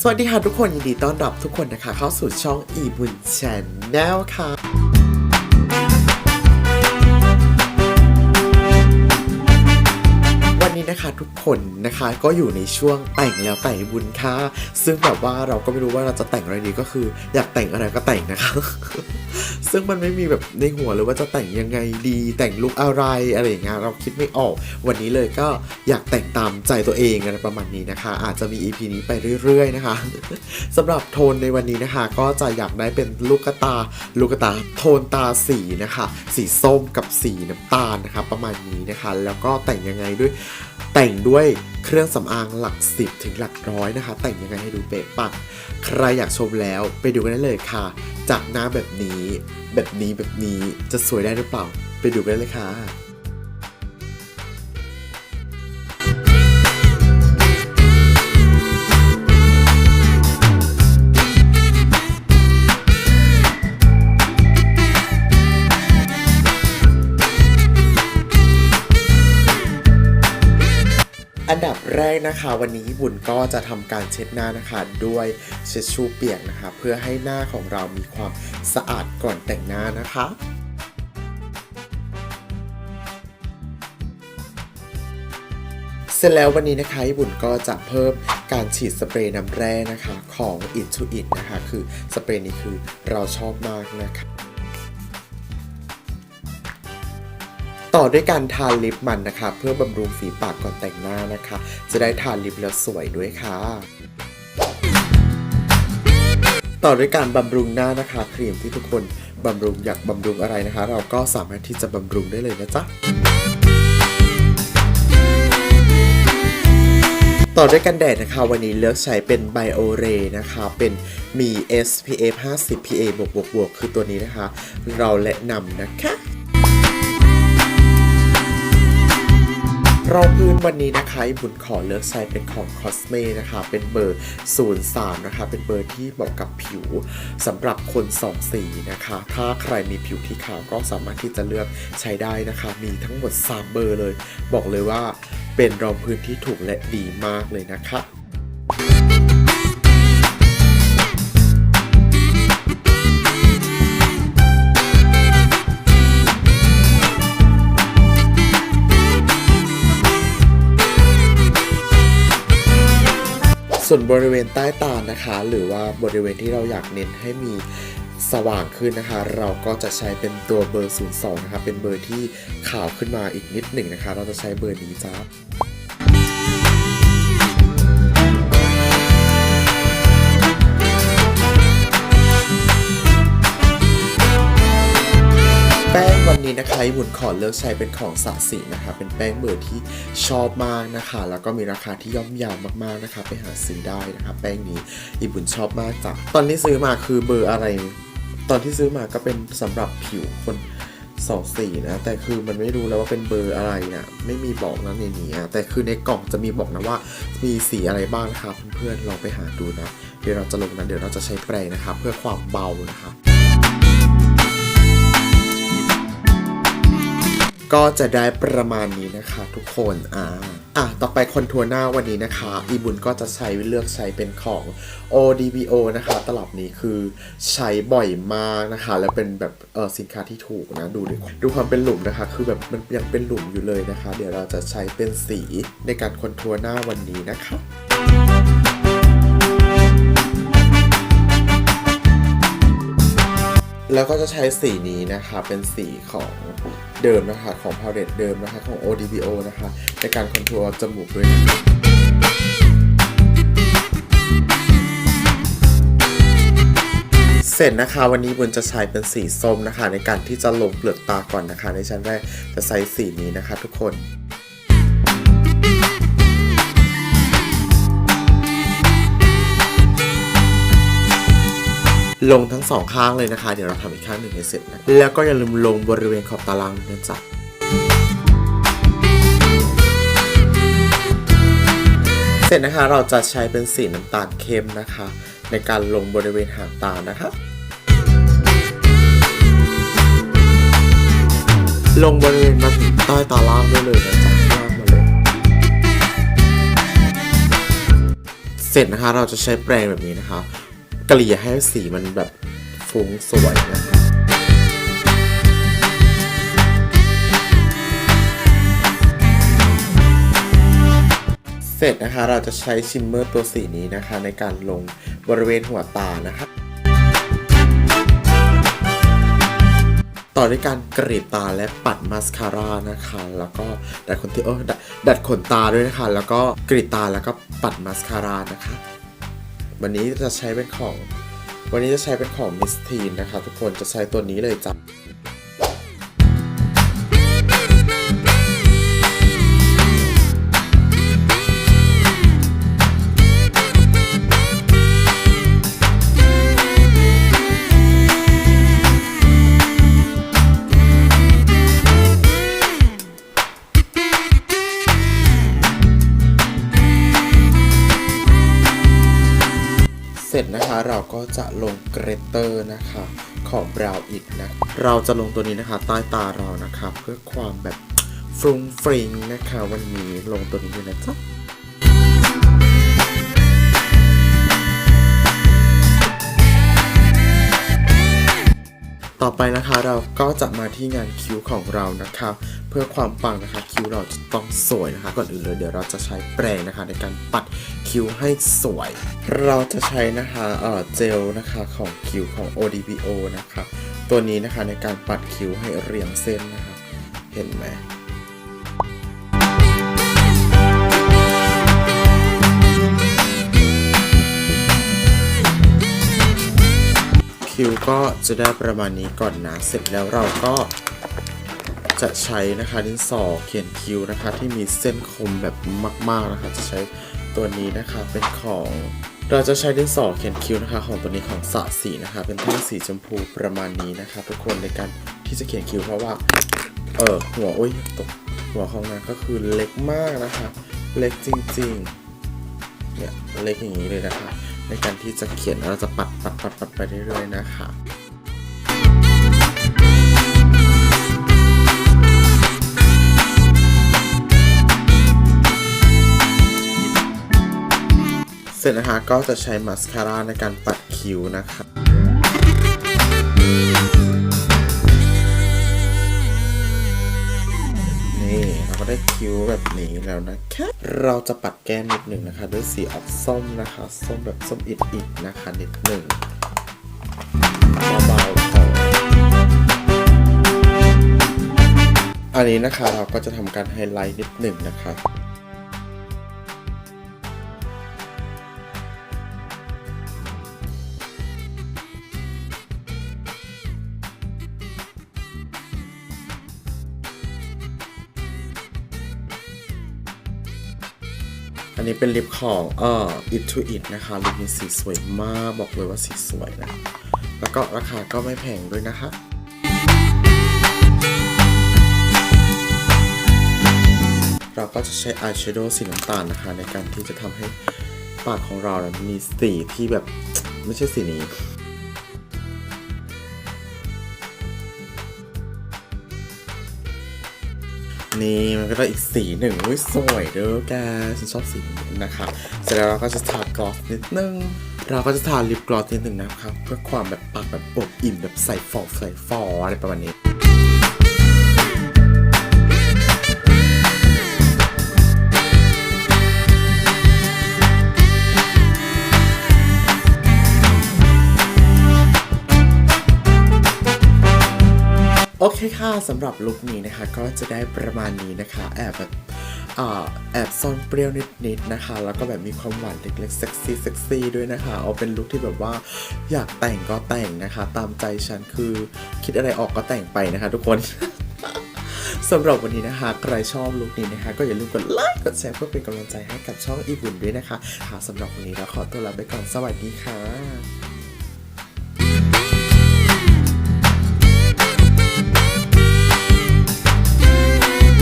สวัสดีค่ะทุกคนยินดีต้อนรับทุกคนนะคะ เข้าสู่ช่องอีบุญชนแนลค่ะวันนี้นะคะทุกคนนะคะก็อยู่ในช่วงแต่งแล้วแต่งบุญค่ะซึ่งแบบว่าเราก็ไม่รู้ว่าเราจะแต่งอะไรดีก็คือ อยากแต่งอะไรก็แต่งนะคะ ซึ่งมันไม่มีแบบในหัวเลยว่าจะแต่งยังไงดี แต่งลุคอะไรอะไรอย่างเงี้ยเราคิดไม่ออก วันนี้เลยก็อยากแต่งตามใจตัวเองอะไรประมาณนี้นะคะ อาจจะมี EP นี้ไปเรื่อย ๆ นะคะสำหรับโทนในวันนี้นะคะ ก็จะอยากได้เป็นลูกตา ลูกตาโทนตาสีนะคะ สีส้มกับสีน้ำตาลนะคะ ประมาณนี้นะคะ แล้วก็แต่งยังไงด้วยแต่งด้วยเครื่องสำอางหลักสิบถึงหลักร้อยนะคะ แต่งยังไงให้ดูเป๊ะปังใครอยากชมแล้วไปดูกันได้เลยค่ะ จากหน้าแบบนี้แบบนี้แบบนี้จะสวยได้หรือเปล่า ไปดูกันเลยค่ะ แรกนะคะ วันนี้บุญก็จะทำการเช็ดหน้านะคะด้วยเช็ดชูเปียกนะคะ เพื่อให้หน้าของเรามีความสะอาดก่อนแต่งหน้านะคะเสร็จแล้ววันนี้นะคะบุญก็จะเพิ่มการฉีดสเปรย์น้ำแร่นะคะของ i n t o It นะคะ คือสเปรย์นี้คือเราชอบมากนะคะ ต่อด้วยการทาลิปมันนะคะ เพื่อบำรุงฝีปากก่อนแต่งหน้านะคะ จะได้ทาลิปแล้วสวยด้วยค่ะ ต่อด้วยการบำรุงหน้านะคะครีมที่ทุกคนบำรุงอยากบำรุงอะไรนะคะ เราก็สามารถที่จะบำรุงได้เลยนะจ๊ะต่อด้วยกันแดดนะคะ วันนี้เลือกใช้เป็น Bio Ray นะคะ เป็นมี SPF 50 PA บวกบวกบวกคือตัวนี้นะคะ เราแนะนำนะคะ รองพื้นวันนี้นะคะบุญขอเลือกใช้เป็นของคอสเมนะคะ เป็นเบอร์ 03 นะคะ เป็นเบอร์ที่เหมาะกับผิวสำหรับคนสองสีนะคะ ถ้าใครมีผิวที่ขาวก็สามารถที่จะเลือกใช้ได้นะคะ มีทั้งหมด 3 เบอร์เลย บอกเลยว่าเป็นรองพื้นที่ถูกและดีมากเลยนะคะ ส่วนบริเวณใต้ตานะคะ หรือว่าบริเวณที่เราอยากเน้นให้มีสว่างขึ้นนะคะ เราก็จะใช้เป็นตัวเบอร์ 02 นะคะ เป็นเบอร์ที่ขาวขึ้นมาอีกนิดหนึ่งนะคะ เราจะใช้เบอร์นี้จ้า นี้นะคะบุญขอเลือกใช้เป็นของสะสีนะคะ เป็นแป้งเบอร์ที่ชอบมากนะคะ แล้วก็มีราคาที่ย่อมเยาวมากๆนะคะ ไปหาซื้อได้นะคะ แป้งนี้อีบุญชอบมากจ้ะตอนที่ซื้อมาคือเบอร์อะไร ตอนที่ซื้อมาก็เป็นสำหรับผิวคนสองสีนะ แต่คือมันไม่รู้แล้วว่าเป็นเบอร์อะไรนะไม่มีบอกนะในนี้แต่คือในกล่องจะมีบอกนะว่า มีสีอะไรบ้างนะคะเพื่อนๆลองไปหาดูนะ เดี๋ยวเราจะลงนะเดี๋ยวเราจะใช้แปรงนะคะ เพื่อความเบานะคะ ก็จะได้ประมาณนี้นะคะทุกคนอ่าอะต่อไปคอนทัวร์หน้าวันนี้นะคะ อีบุญก็จะใช้เลือกใช้เป็นของ ODBO นะคะ ตลับนี้คือใช้บ่อยมากนะคะ แล้วเป็นแบบเออสินค้าที่ถูกนะ ดูดิดูความเป็นหลุมนะคะ คือแบบมันยังเป็นหลุมอยู่เลยนะคะ เดี๋ยวเราจะใช้เป็นสีในการคอนทัวร์หน้าวันนี้นะคะแล้วก็จะใช้สีนี้นะคะเป็นสีของ เดิมนะคะของพาเลตเดิมนะคะของ ODBO นะคะในการคอนทัวร์จมูกด้วยนะคะเสร็จนะคะวันนี้บุญจะใช้เป็นสีส้มนะคะ ในการที่จะลงเปลือกตาก่อนนะคะ ในชั้นแรกจะใช้สีนี้นะคะทุกคน ลงทั้งสองข้างเลยนะคะ เดี๋ยวเราทำอีกข้างหนึ่งให้เสร็จนะแล้วก็อย่าลืมลงบริเวณขอบตารางนะจ๊ะเสร็จนะคะเราจะใช้เป็นสีน้ำตาลเข้มนะคะ ในการลงบริเวณหางตานะคะลงบริเวณมาถึงใต้ตาล่างได้เลยนะจ๊ะล่างมาเลยเเสร็จนะคะเราจะใช้แปรงแบบนี้นะคะ เกลี่ยให้สีมันแบบฟุ้งสวยนะเสร็จนะคะเราจะใช้ชิมเมอร์ตัวสีนี้นะคะ ในการลงบริเวณหัวตานะคะต่อด้วยการกรีดตาและปัดมาสคาร่านะคะ แล้วก็ดัดขนที่เออดัดดัดขนตาด้วยนะคะ แล้วก็กรีดตาแล้วก็ปัดมาสคาร่านะคะ วันนี้จะใช้เป็นของ วันนี้จะใช้เป็นของมิสทีนนะคะ ทุกคนจะใช้ตัวนี้เลยจ้ะ เราก็จะลงเกรเตอร์นะคะของบราวอิดนะ เราจะลงตัวนี้นะคะใต้ตาเรานะคะ เพื่อความแบบฟรุ้งฟริงนะคะ วันนี้ลงตัวนี้ด้วยนะจ๊ะ ต่อไปนะคะเราก็จะมาที่งานคิ้วของเรานะคะ เพื่อความปังนะคะคิ้วเราจะต้องสวยนะคะ ก่อนอื่นเลยเดี๋ยวเราจะใช้แปรงนะคะ ในการปัดคิ้วให้สวย เราจะใช้นะคะเอ่อเจลนะคะของคิ้วของ ODBO นะคะ ตัวนี้นะคะในการปัดคิ้วให้เรียงเส้นนะคะ เห็นไหม คิ้วก็จะได้ประมาณนี้ก่อนนะ เสร็จแล้วเราก็จะใช้นะคะดินสอเขียนคิ้วนะคะ ที่มีเส้นคมแบบมาก ๆนะคะ จะใช้ตัวนี้นะคะเป็นของ เราจะใช้ดินสอเขียนคิ้วนะคะ ของตัวนี้ของสะสีนะคะ เป็นแท่งสีชมพูประมาณนี้นะคะ ทุกคนในการที่จะเขียนคิ้วเพราะว่าเออหัวโอ้ยตกหัวของนางก็คือเล็กมากนะคะ เล็กจริง ๆ เนี่ยเล็กอย่างนี้เลยนะคะ ในการที่จะเขียนเราจะปัดปัดปัดปัดไปเรื่อยๆนะคะเสร็จนะคะก็จะใช้มาสคาร่าในการปัดคิ้วนะคะ ก็ได้คิ้วแบบนี้แล้วนะคะ เราจะปัดแก้มนิดหนึ่งนะคะ ด้วยสีออกส้มนะคะ ส้มแบบส้มอิดๆนะคะนิดหนึ่งเบาๆพออันนี้นะคะเราก็จะทำการไฮไลท์นิดหนึ่งนะคะ อันนี้เป็นลิปของเอ่อ It to It นะคะลิปนี้สีสวยมากบอกเลยว่าสีสวยนะ แล้วก็ราคาก็ไม่แพงด้วยนะคะเราก็จะใช้อายแชโดว์สีน้ำตาลนะคะ ในการที่จะทำให้ปากของเราเนี่ยมีสีที่แบบไม่ใช่สีนี้ นี่มันก็ได้อีกสีหนึ่งอุ้ยสวยเด้อแกฉันชอบสีนี้นะคะ เสร็จแล้วเราก็จะทากลอสนิดนึง เราก็จะทาลิปกลอสนิดนึงนะครับเพื่อความแบบปากแบบอบอิ่มแบบใส่ฟอใส่ฟออะไรประมาณนี้ โอเคค่ะสำหรับลุคนี้นะคะ ก็จะได้ประมาณนี้นะคะ แอบแบบแอบซ่อนเปรี้ยวนิดๆนะคะ แล้วก็แบบมีความหวานเล็กๆเซ็กซี่เซ็กซี่ด้วยนะคะ เอาเป็นลุคที่แบบว่าอยากแต่งก็แต่งนะคะ ตามใจฉันคือคิดอะไรออกก็แต่งไปนะคะ ทุกคนสำหรับวันนี้นะคะ ใครชอบลุคนี้นะคะ ก็อย่าลืมกดไลค์กดแชร์เพื่อเป็นกำลังใจให้กับช่องอีบุนด้วยนะคะค่ะสำหรับวันนี้เราขอตัวลาไปก่อนสวัสดีค่ะ